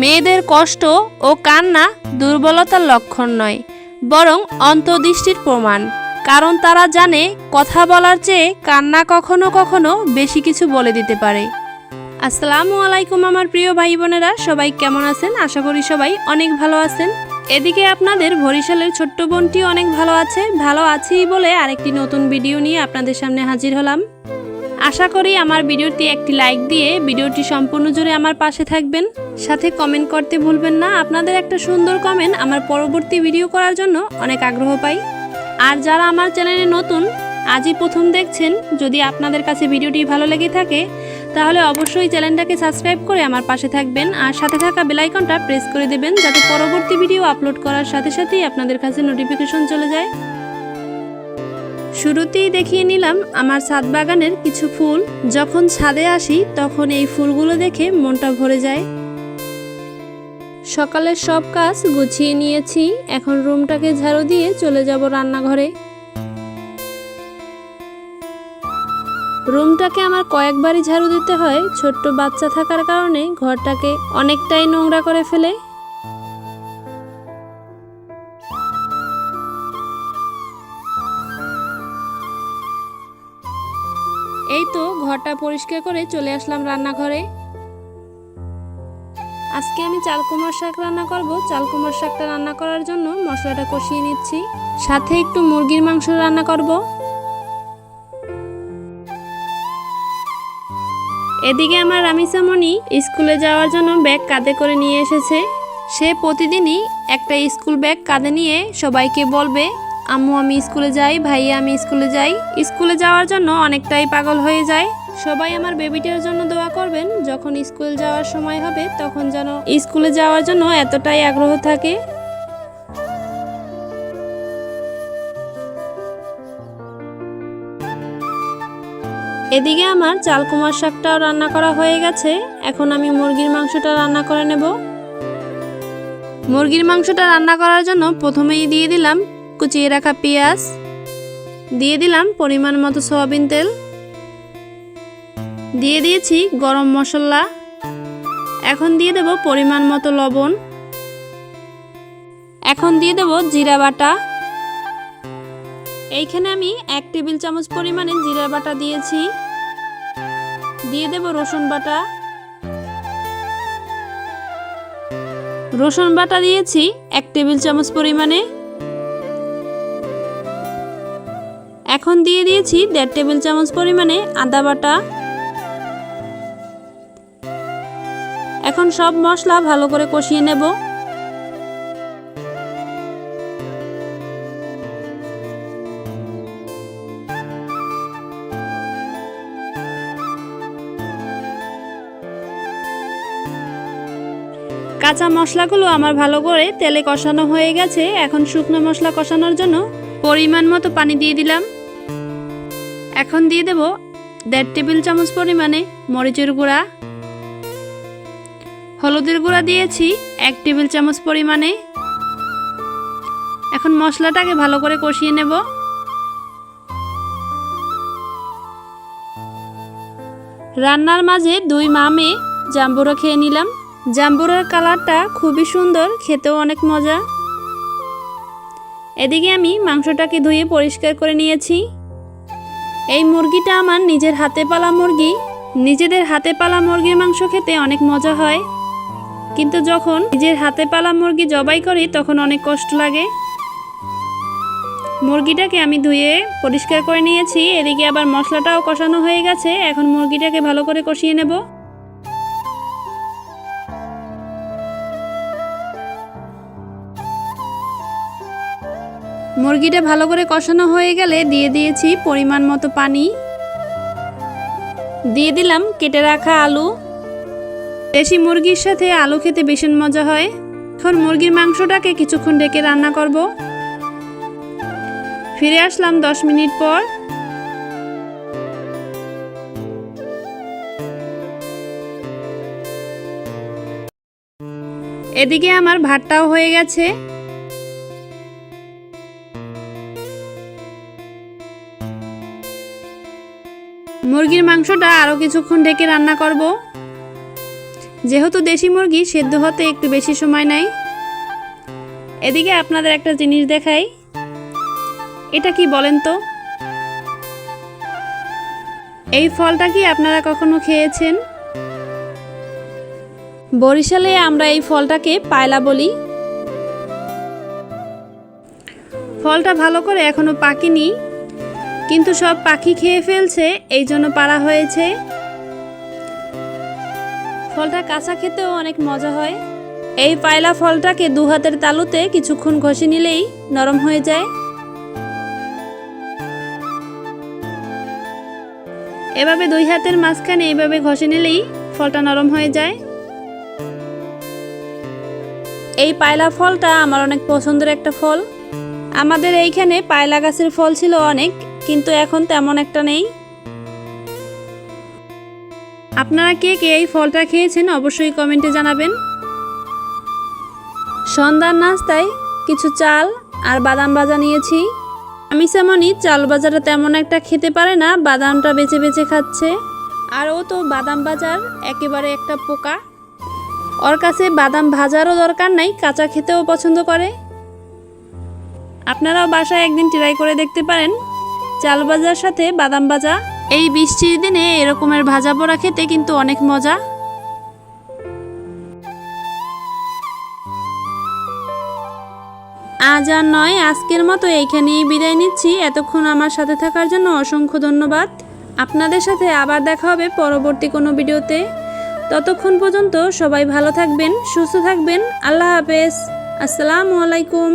মেয়েদের কষ্ট ও কান্না দুর্বলতার লক্ষণ নয়, বরং অন্তর্দৃষ্টির প্রমাণ। কারণ তারা জানে কথা বলার চেয়ে কান্না কখনো কখনো বেশি কিছু বলে দিতে পারে। আসসালামু আলাইকুম আমার প্রিয় ভাই বোনেরা, সবাই কেমন আছেন? আশা করি সবাই অনেক ভালো আছেন। এদিকে আপনাদের বরিশালের ছোট্ট বোনটি অনেক ভালো আছে, ভালো আছেই বলে আরেকটি নতুন ভিডিও নিয়ে আপনাদের সামনে হাজির হলাম। আশা করি আমার ভিডিওটি একটি লাইক দিয়ে ভিডিওটি সম্পূর্ণ জুড়ে আমার পাশে থাকবেন। সাথে কমেন্ট করতে ভুলবেন না। আপনাদের একটা সুন্দর কমেন্ট আমার পরবর্তী ভিডিও করার জন্য অনেক আগ্রহ পাই। আর যারা আমার চ্যানেলে নতুন, আজই প্রথম দেখছেন, যদি আপনাদের কাছে ভিডিওটি ভালো লেগে থাকে, তাহলে অবশ্যই চ্যানেলটাকে সাবস্ক্রাইব করে আমার পাশে থাকবেন। আর সাথে থাকা বেলাইকনটা প্রেস করে দেবেন, যাতে পরবর্তী ভিডিও আপলোড করার সাথে সাথেই আপনাদের কাছে নোটিফিকেশন চলে যায়। শুরুতেই দেখিয়ে নিলাম আমার ছাদ বাগানের কিছু ফুল। যখন ছাদে আসি, তখন এই ফুলগুলো দেখে মনটা ভরে যায়। সকালের সব কাজ গুছিয়ে নিয়েছি। এখন রুমটাকে ঝাড়ু দিয়ে চলে যাব রান্নাঘরে। রুমটাকে আমার কয়েকবারই ঝাড়ু দিতে হয়। ছোট্ট বাচ্চা থাকার কারণে ঘরটাকে অনেকটাই নোংরা করে ফেলে। ঘরটা পরিষ্কার করে চলে আসলাম রান্নাঘরে। আজকে আমি চালকুমার শাক রান্না করব। চালকুমার শাকটা রান্না করার জন্য মশলাটা কষিয়ে নিচ্ছি। সাথে একটু মুরগির মাংস রান্না করব। এদিকে আমার রামিসামণি স্কুলে যাওয়ার জন্য ব্যাগ কাঁধে করে নিয়ে এসেছে। সে প্রতিদিনই একটা স্কুল ব্যাগ কাঁধে নিয়ে সবাইকে বলবে আম্মু, আমি স্কুলে যাই, ভাইয়া, আমি স্কুলে যাই। স্কুলে যাওয়ার জন্য অনেকটাই পাগল হয়ে যায়। সবাই আমার বেবিটার জন্য দোয়া করবেন, যখন স্কুল যাওয়ার সময় হবে, তখন যেন স্কুলে যাওয়ার জন্য এতটাই আগ্রহ থাকে। এদিকে আমার চালকুমার শাকটাও রান্না করা হয়ে গেছে। এখন আমি মুরগির মাংসটা রান্না করে নেব। মুরগির মাংসটা রান্না করার জন্য প্রথমেই দিয়ে দিলাম কুচিয়ে রাখা পেঁয়াজ। দিয়ে দিলাম পরিমাণ মতো সয়াবিন তেল। দিয়ে দিয়েছি গরম মশলা। এখন দিয়ে দেব পরিমাণ মতো লবণ। এখন দিয়ে দেব জিরা বাটা। এইখানে আমি এক টেবিল চামচ পরিমাণে জিরা বাটা দিয়েছি। দিয়ে দেব রসুন বাটা। রসুন বাটা দিয়েছি এক টেবিল চামচ পরিমাণে। এখন দিয়ে দিয়েছি দেড় টেবিল চামচ পরিমাণে আদা বাটা। এখন সব মশলা ভালো করে কষিয়ে নেব। কাঁচা মশলাগুলো আমার ভালো করে তেলে কষানো হয়ে গেছে। এখন শুকনো মশলা কষানোর জন্য পরিমাণ মতো পানি দিয়ে দিলাম। এখন দিয়ে দেব দেড় টেবিল চামচ পরিমাণে মরিচের গুঁড়া। হলুদের গুঁড়া দিয়েছি এক টেবিল চামচ পরিমাণে। এখন মশলাটাকে ভালো করে কষিয়ে নেব। রান্নার মাঝে দুই মামে জাম্বুরা খেয়ে নিলাম। জাম্বুরার কালারটা খুবই সুন্দর, খেতেও অনেক মজা। এদিকে আমি মাংসটাকে ধুয়ে পরিষ্কার করে নিয়েছি। এই মুরগিটা আমার নিজের হাতে পালা মুরগি। নিজেদের হাতে পালা মুরগির মাংস খেতে অনেক মজা হয়। কিন্তু যখন নিজের হাতে পালা মুরগি জবাই করি, তখন অনেক কষ্ট লাগে। মুরগিটাকে আমি ধুয়ে পরিষ্কার করে নিয়েছি। এদিকে আবার মশলাটাও কষানো হয়ে গেছে। এখন মুরগিটাকে ভালো করে কষিয়ে নেব। মুরগিটা ভালো করে কষানো হয়ে গেলে দিয়ে দিয়েছি পরিমাণ মতো পানি। দিয়ে দিলাম কেটে রাখা আলু। দেশি মুরগির সাথে আলু খেতে ভীষণ মজা হয়। এখন মুরগির মাংসটাকে কিছুক্ষণ ডেকে রান্না করব। ফিরে আসলাম দশ মিনিট পর। এদিকে আমার ভাতটাও হয়ে গেছে। মুরগির মাংসটা আরও কিছুক্ষণ ঢেকে রান্না করব। যেহেতু দেশি মুরগি, সেদ্ধ হতে একটু বেশি সময় নেয়। এদিকে আপনাদের একটা জিনিস দেখাই। এটা কি বলেন তো? এই ফলটা কি আপনারা কখনো খেয়েছেন? বরিশালে আমরা এই ফলটাকে পায়লা বলি। ফলটা ভালো করে এখনও পাকেনি। কিন্তু সব পাখি খেয়ে ফেলছে, এই জন্য পাড়া হয়েছে। ফলটা কাঁচা খেতেও অনেক মজা হয়। এই পায়লা ফলটাকে দু হাতের তালুতে কিছুক্ষণ ঘষে নিলেই নরম হয়ে যায়। এভাবে দুই হাতের মাঝখানে এইভাবে ঘষে নিলেই ফলটা নরম হয়ে যায়। এই পায়লা ফলটা আমার অনেক পছন্দের একটা ফল। আমাদের এইখানে পায়লা গাছের ফল ছিল অনেক। কিন্তু এখন তেমন একটা নেই। আপনারা কে কে এই ফলটা খেয়েছেন অবশ্যই কমেন্টে জানাবেন। সন্ধ্যার নাস্তায় কিছু চাল আর বাদাম ভাজা নিয়েছি। আমি সেমনই চাল বাজারটা তেমন একটা খেতে পারে না, বাদামটা বেছে বেছে খাচ্ছে। আর ও তো বাদাম বাজার একেবারে একটা পোকা। ওর কাছে বাদাম ভাজারও দরকার নাই, কাঁচা খেতেও পছন্দ করে। আপনারাও বাসায় একদিন ট্রাই করে দেখতে পারেন। চাল ভাজার সাথে বাদাম ভাজা। এই বৃষ্টির দিনে এরকমের ভাজা পোড়া খেতে কিন্তু অনেক মজা। আজ আর নয়, আজকের মতো এইখানেই বিদায় নিচ্ছি। এতক্ষণ আমার সাথে থাকার জন্য অসংখ্য ধন্যবাদ। আপনাদের সাথে আবার দেখা হবে পরবর্তী কোনো ভিডিওতে। ততক্ষণ পর্যন্ত সবাই ভালো থাকবেন, সুস্থ থাকবেন। আল্লাহ হাফেজ। আসসালামু আলাইকুম।